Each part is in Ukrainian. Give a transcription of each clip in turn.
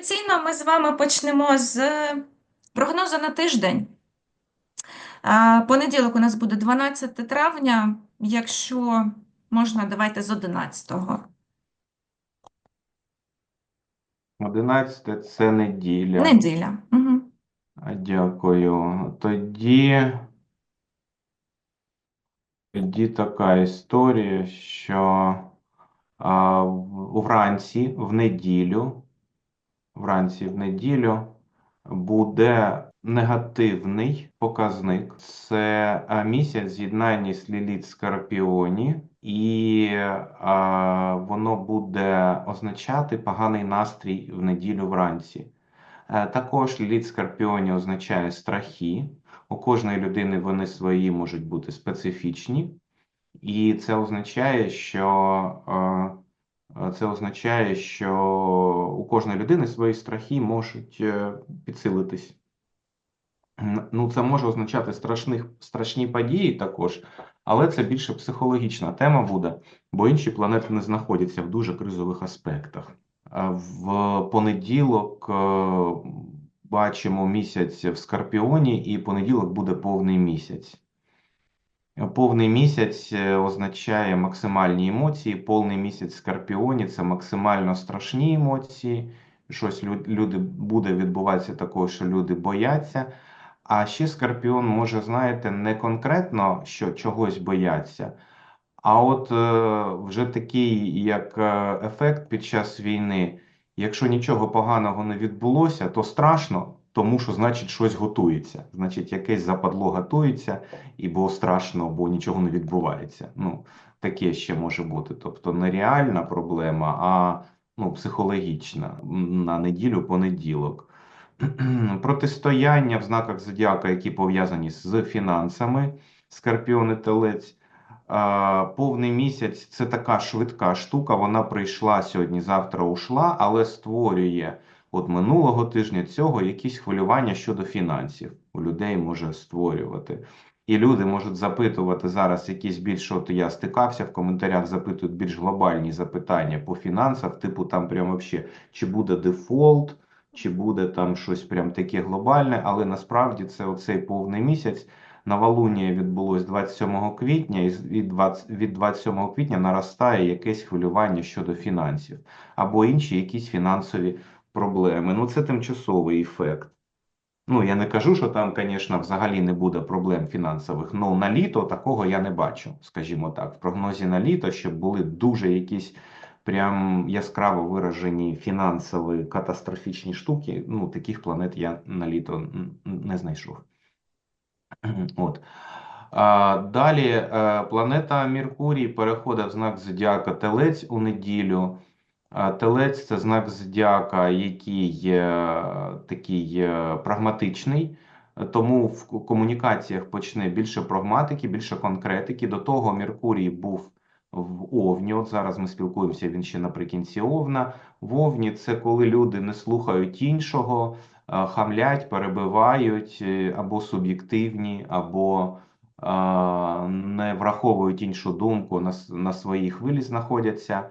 Традиційно ми з вами почнемо з прогнозу на тиждень. Понеділок у нас буде 12 травня. Якщо можна, давайте з 11-го. 11 це неділя. Неділя. Угу. Дякую. Тоді, тоді така історія, що а, вранці, в неділю, вранці в неділю буде негативний показник. Це місяць з'єднання з Ліліт Скорпіоні, і а, воно буде означати поганий настрій в неділю вранці. Е, Також ліліт Скорпіоні означає страхи. У кожної людини вони свої можуть бути специфічні, і це означає, що е, е, це означає, що у кожної людини свої страхи можуть е, підсилитись. Ну, це може означати страшних, страшні події також, але це більше психологічна тема буде, бо інші планети не знаходяться в дуже кризових аспектах. В понеділок е, бачимо місяць в Скорпіоні, і понеділок буде повний місяць. Повний місяць е, означає максимальні емоції. Повний місяць в Скорпіоні це максимально страшні емоції. Щось люди буде відбуватися такого, що люди бояться. А ще Скорпіон може, знаєте, не конкретно що чогось бояться, а от е, вже такий як е, ефект під час війни. Якщо нічого поганого не відбулося, то страшно, тому що значить щось готується. Значить, якесь западло готується, і бо страшно, бо нічого не відбувається. Ну, таке ще може бути. Тобто не реальна проблема, а ну, психологічна на неділю понеділок. Протистояння в знаках зодіака, які пов'язані з фінансами, Скорпіон і Телець. Повний місяць це така швидка штука. Вона прийшла сьогодні, завтра ушла, але створює от минулого тижня цього якісь хвилювання щодо фінансів. У людей може створювати. І люди можуть запитувати зараз якісь більш, от я стикався в коментарях, запитують більш глобальні запитання по фінансах, типу там прям вообще, чи буде дефолт, чи буде там щось прям таке глобальне, але насправді це оцей повний місяць. Новолуння відбулось 27 квітня, і від 20 від 27 квітня наростає якесь хвилювання щодо фінансів або інші якісь фінансові проблеми. Ну, це тимчасовий ефект. Ну, я не кажу, що там, звісно, взагалі не буде проблем фінансових. Ну, на літо такого я не бачу, скажімо так. В прогнозі на літо, щоб були дуже якісь прям яскраво виражені фінансові катастрофічні штуки. Ну, таких планет я на літо не знайшов. От. А, далі е, планета Меркурій переходить в знак зодіака Телець у неділю. Телець це знак зодіака, який такий е, прагматичний, тому в комунікаціях почне більше прагматики, більше конкретики. До того Меркурій був в Овні. От зараз ми спілкуємося, він ще наприкінці Овна. В Овні це коли люди не слухають іншого, хамлять, перебивають, е, або суб'єктивні, або не враховують іншу думку, на, на своїй хвилі знаходяться.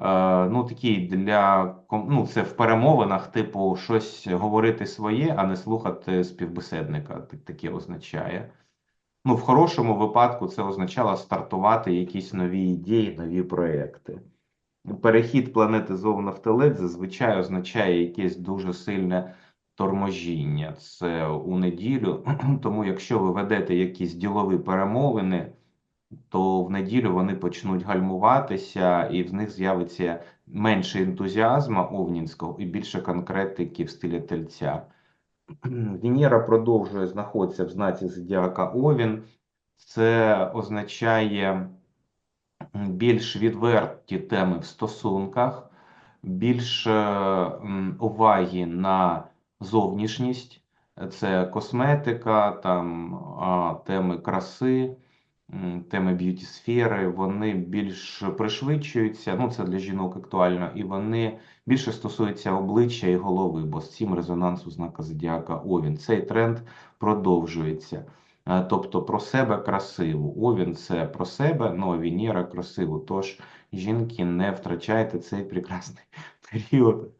Е, ну, такий для ну, це в перемовинах, типу, щось говорити своє, а не слухати співбесідника. Таке означає. Ну, в хорошому випадку це означало стартувати якісь нові ідеї, нові проекти. Перехід планети з Овна в Телець зазвичай означає якесь дуже сильне торможіння. Це у неділю. Тому, якщо ви ведете якісь ділові перемовини, то в неділю вони почнуть гальмуватися, і в них з'явиться менше ентузіазму овнінського і більше конкретики в стилі тельця. Венера продовжує знаходитися в знаці зодіака Овін. Це означає більш відверті теми в стосунках, більше уваги на зовнішність, це косметика, там теми краси, теми б'юті-сфери, вони більш пришвидшуються. Ну, це для жінок актуально, і вони більше стосуються обличчя і голови, бо з цим резонанс у знака зодіака Овін. Цей тренд продовжується. Е, Тобто про себе красиво. Овін це про себе, ну Венера красиво. Тож, жінки, не втрачайте цей прекрасний період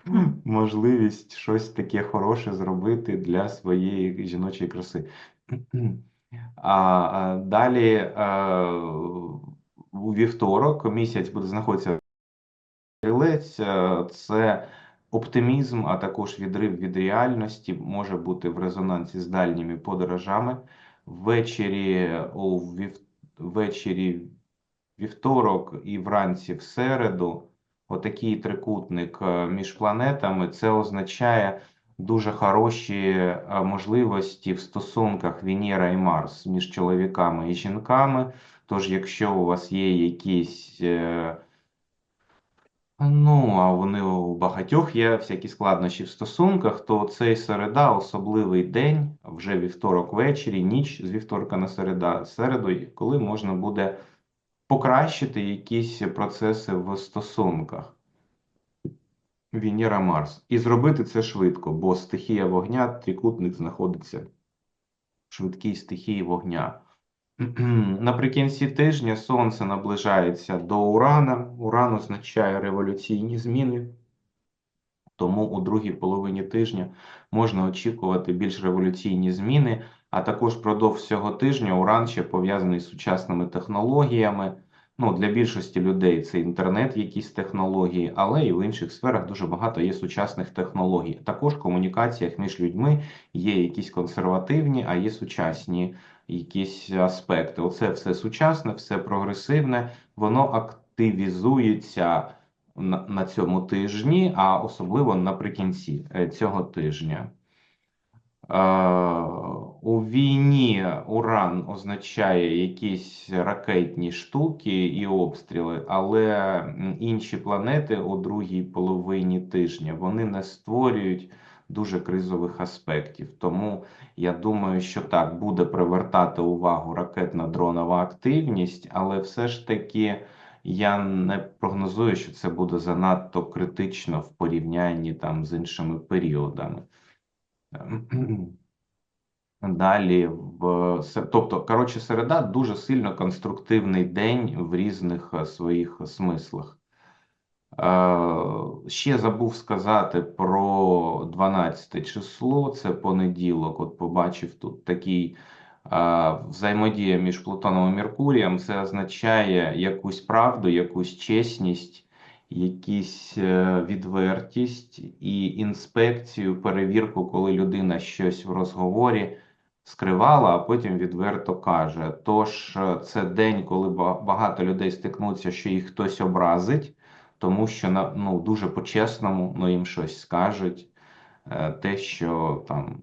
можливість щось таке хороше зробити для своєї жіночої краси. А, далі е, у вівторок місяць буде знаходитися стрілець, е, це оптимізм, а також відрив від реальності може бути в резонансі з дальніми подорожами. Ввечері у вів... ввечері вівторок і вранці в середу, отакий трикутник е, між планетами, це означає дуже хороші е, можливості в стосунках Венера і Марс між чоловіками і жінками. Тож, якщо у вас є якісь, е, ну, а вони у багатьох є всякі складнощі в стосунках, то цей середа особливий день, вже вівторок ввечері, ніч з вівторка на середа, середу, коли можна буде покращити якісь процеси в стосунках. Венера Марс. І зробити це швидко, бо стихія вогня, трикутник знаходиться в швидкій стихії вогня. Наприкінці тижня Сонце наближається до Урана. Уран означає революційні зміни. Тому у другій половині тижня можна очікувати більш революційні зміни, а також впродовж цього тижня Уран ще пов'язаний з сучасними технологіями. Ну, для більшості людей це інтернет, якісь технології, але і в інших сферах дуже багато є сучасних технологій. Також в комунікаціях між людьми є якісь консервативні, а є сучасні якісь аспекти. Оце все сучасне, все прогресивне, воно активізується на, на цьому тижні, а особливо наприкінці е, цього тижня. Е, у війні Уран означає якісь ракетні штуки і обстріли, але інші планети у другій половині тижня вони не створюють дуже кризових аспектів. Тому я думаю, що так буде привертати увагу ракетна дронова активність, але все ж таки я не прогнозую, що це буде занадто критично в порівнянні там з іншими періодами. Далі, в тобто, коротше, середа дуже сильно конструктивний день в різних е, своїх смислах. Е, ще забув сказати про 12 число, це понеділок. От побачив тут такий е, взаємодія між Плутоном і Меркурієм. Це означає якусь правду, якусь чесність якісь відвертість і інспекцію, перевірку, коли людина щось в розговорі скривала, а потім відверто каже. Тож е, це день, коли багато людей стикнуться, що їх хтось образить, тому що ну, дуже по-чесному ну, їм щось скажуть, е, те, що там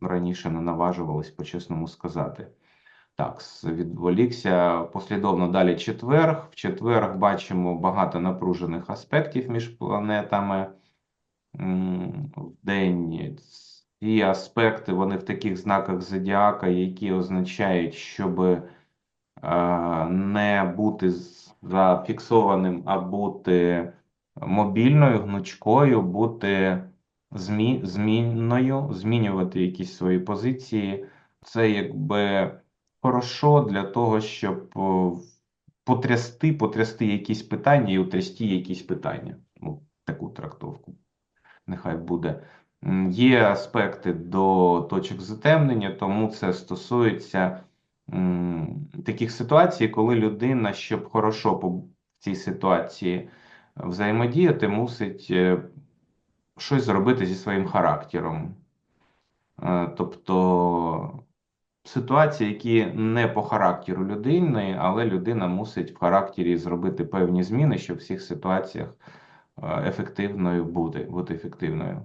раніше не наважувались по-чесному сказати. Так, відволікся послідовно далі четверг. В четверг бачимо багато напружених аспектів між планетами в день. Ці аспекти вони в таких знаках зодіака, які означають, щоб е, не бути зафіксованим, а бути мобільною, гнучкою, бути змі... змінною, змінювати якісь свої позиції. Це якби хорошо для того, щоб потрясти, потрясти якісь питання і утрясти якісь питання. Ну, таку трактовку. Нехай буде. Є аспекти до точок затемнення, тому це стосується таких ситуацій, коли людина, щоб хорошо по цій ситуації взаємодіяти, мусить е, щось зробити зі своїм характером. Е, тобто ситуації, які не по характеру людини, але людина мусить в характері зробити певні зміни, щоб в всіх ситуаціях е, ефективною бути, бути ефективною.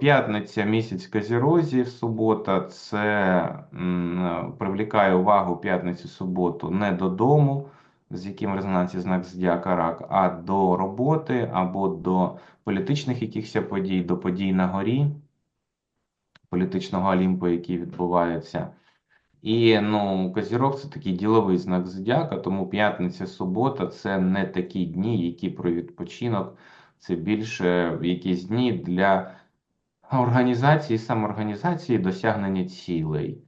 П'ятниця місяць Казірозі, субота це привлікає увагу п'ятницю суботу не додому, з яким резонансі знак Зодіака Рак, а до роботи або до політичних якихось подій, до подій на горі політичного олімпу, який відбувається. І ну, Козірог це такий діловий знак зодіака, тому п'ятниця, субота це не такі дні, які про відпочинок, це більше якісь дні для організації, самоорганізації, досягнення цілей.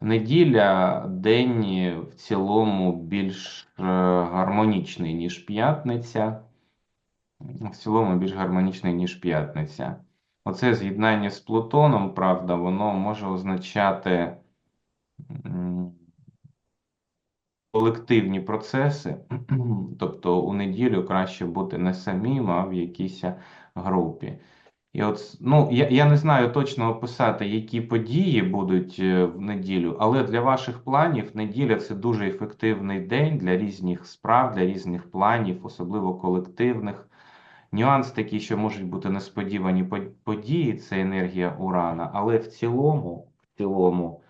Неділя день в цілому більш е, гармонічний, ніж п'ятниця. в цілому більш гармонічний, ніж п'ятниця. Оце з'єднання з Плутоном, правда, воно може означати колективні процеси. Тобто у неділю краще бути не самим, а в якійсь групі. І от, ну, я, я не знаю точно описати, які події будуть е, в неділю, але для ваших планів неділя це дуже ефективний день для різних справ, для різних планів, особливо колективних. Нюанс такий, що можуть бути несподівані по- події, це енергія Урана, але в цілому, в цілому,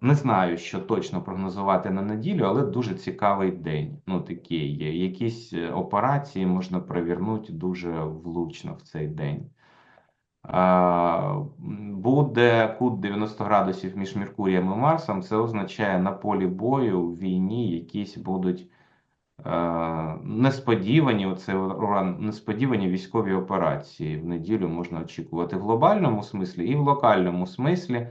не знаю, що точно прогнозувати на неділю, але дуже цікавий день. Ну, такий є. Якісь е, операції можна провернути дуже влучно в цей день. Буде кут 90 градусів між Меркурієм і Марсом. Це означає на полі бою в війні якісь будуть е, несподівані, оце уран, несподівані військові операції. В неділю можна очікувати в глобальному смислі і в локальному смислі.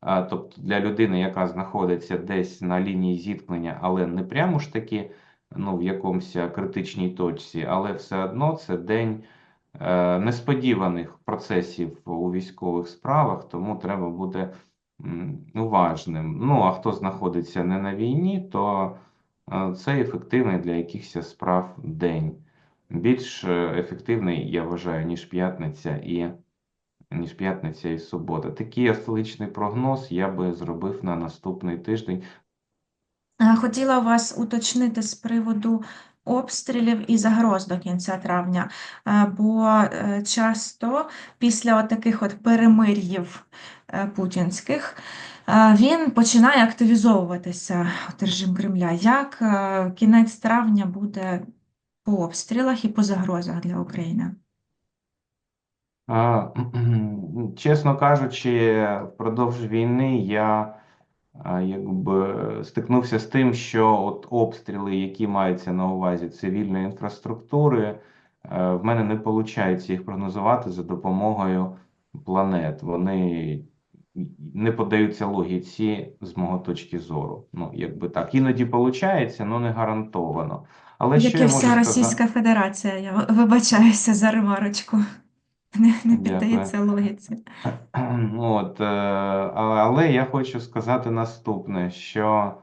Тобто для людини, яка знаходиться десь на лінії зіткнення, але не прямо ж таки ну, в якомусь критичній точці, але все одно це день е, несподіваних процесів у військових справах, тому треба бути уважним. Ну, а хто знаходиться не на війні, то е, це ефективний для якихось справ день. Більш е, ефективний, я вважаю, ніж п'ятниця і ніж п'ятниця і субота. Такий астрологічний прогноз я би зробив на наступний тиждень. Хотіла вас уточнити з приводу обстрілів і загроз до кінця травня, бо е, часто після таких от перемир'їв е, путінських він починає активізовуватися, от режим Кремля. Як е, кінець травня буде по обстрілах і по загрозах для України? Чесно кажучи, впродовж війни я якби стикнувся з тим, що от обстріли, які маються на увазі цивільної інфраструктури, е, в мене не виходить їх прогнозувати за допомогою планет. Вони не подаються логіці з мого точки зору. Ну, якби так. Іноді виходить, але не гарантовано. Але що Як я і можу вся сказати? Російська Федерація, я вибачаюся за ремарочку. Не, не піддається логіці. От, е, але я хочу сказати наступне, що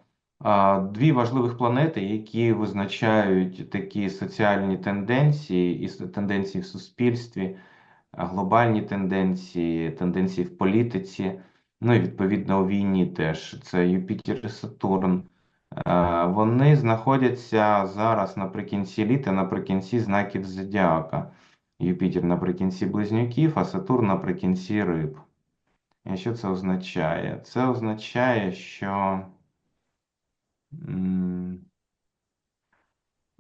дві важливих планети, які визначають такі соціальні тенденції і тенденції в суспільстві, глобальні тенденції, тенденції в політиці, ну і відповідно у війні теж, це Юпітер і Сатурн. Е, Вони знаходяться зараз наприкінці літа, наприкінці знаків зодіака. Юпітер наприкінці близнюків, а Сатурн наприкінці риб. І що це означає? Це означає, що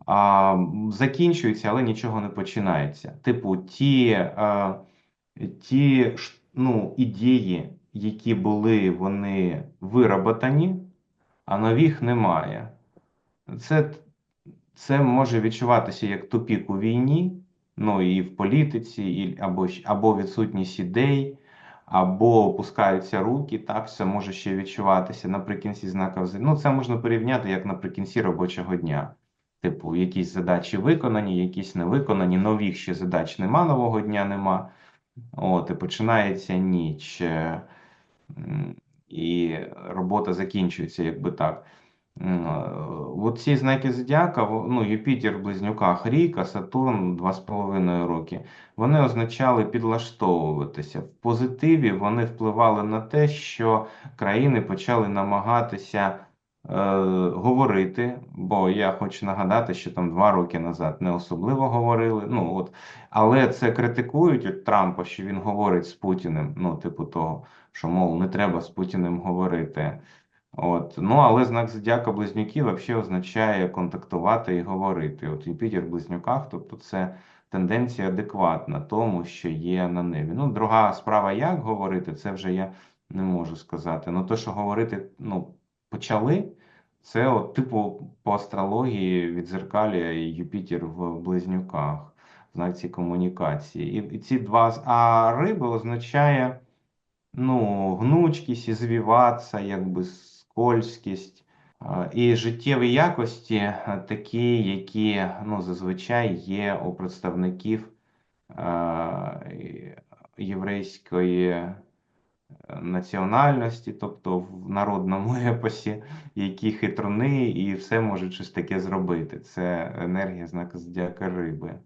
а, закінчується, але нічого не починається. Типу, ті, ті ну, ідеї, які були, вони вироботані, а нових немає. Це, це може відчуватися як тупік у війні, ну і в політиці, і, або, або відсутність ідей, або опускаються руки, так все може ще відчуватися наприкінці знака вз- Ну, це можна порівняти як наприкінці робочого дня. Типу, якісь задачі виконані, якісь не виконані, нових ще задач нема, нового дня нема. От, і починається ніч. е, І робота закінчується, якби так. От ці знаки зодіака, ну, Юпітер в близнюках рік, а Сатурн 2,5 роки, вони означали підлаштовуватися. В позитиві вони впливали на те, що країни почали намагатися е, говорити, бо я хочу нагадати, що там два роки назад не особливо говорили. Ну, от, але це критикують от Трампа, що він говорить з Путіним, ну, типу того, що, мов, не треба з Путіним говорити. От. Ну, але знак зодіака близнюків взагалі означає контактувати і говорити. От Юпітер в близнюках, тобто це тенденція адекватна тому, що є на небі. Ну, друга справа, як говорити, це вже я не можу сказати. Ну, то, що говорити, ну, почали, це от, типу, по астрології відзеркалює Юпітер в близнюках, знак цієї комунікації. І, і ці два, а риби означає ну, гнучкість, ізвиватися, якби скользкість. І життєві якості е, такі, які ну, зазвичай є у представників е, єврейської е, національності, тобто в народному епосі, які хитруни і все можуть щось таке зробити. Це енергія знака зодіака риби.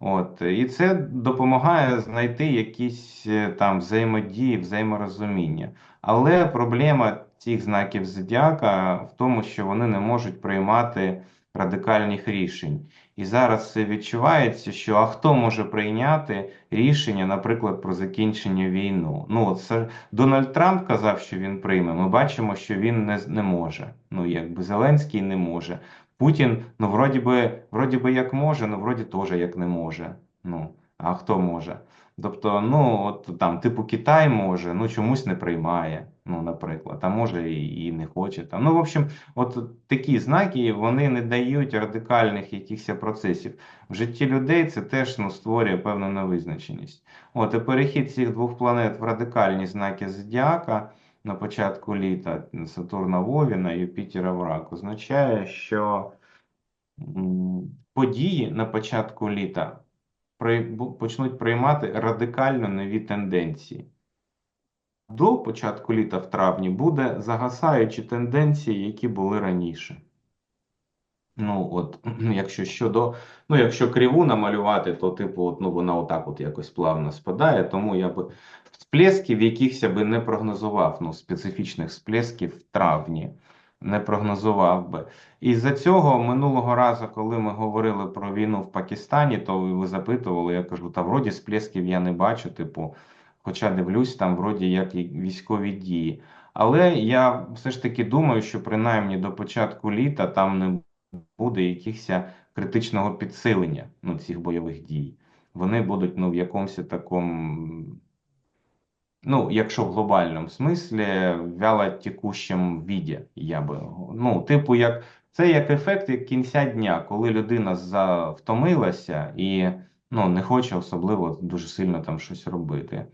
От, і це допомагає знайти якісь е, там взаємодії, взаєморозуміння. Але проблема цих знаків зодіака в тому, що вони не можуть приймати радикальних рішень. І зараз це відчувається, що а хто може прийняти рішення, наприклад, про закінчення війни? Ну, от це Дональд Трамп казав, що він прийме. Ми бачимо, що він не, не може. Ну, якби Зеленський не може. Путін, ну, вроді би, вроді би як може, ну вроді теж як не може. Ну, а хто може? Тобто, ну, от там, типу, Китай може, ну чомусь не приймає, ну, наприклад, а може і, і не хоче. Там. Ну, в общем, от такі знаки вони не дають радикальних якихось процесів. В житті людей це теж ну, створює певну невизначеність. От, і перехід цих двох планет в радикальні знаки зодіака на початку літа Сатурна в Овіна, Юпітера в Рак, означає, що події на початку літа почнуть приймати радикально нові тенденції. До початку літа в травні буде загасаючі тенденції, які були раніше. Ну, от, якщо щодо, ну, якщо криву намалювати, то, типу, от, ну, вона отак от якось плавно спадає, тому я би всплесків якихось я би не прогнозував, ну, специфічних всплесків в травні не прогнозував би. І за цього минулого разу, коли ми говорили про війну в Пакистані, то ви, запитували, я кажу, та вроді всплесків я не бачу, типу, хоча дивлюсь, там вроді як і військові дії. Але я все ж таки думаю, що принаймні до початку літа там не буде якихось критичного підсилення ну, цих бойових дій. Вони будуть ну, в якомусь такому, ну, якщо в глобальному смислі, вялотекущому віді, я би, ну, типу, як, це як ефект кінця дня, коли людина завтомилася і ну, не хоче особливо дуже сильно там щось робити.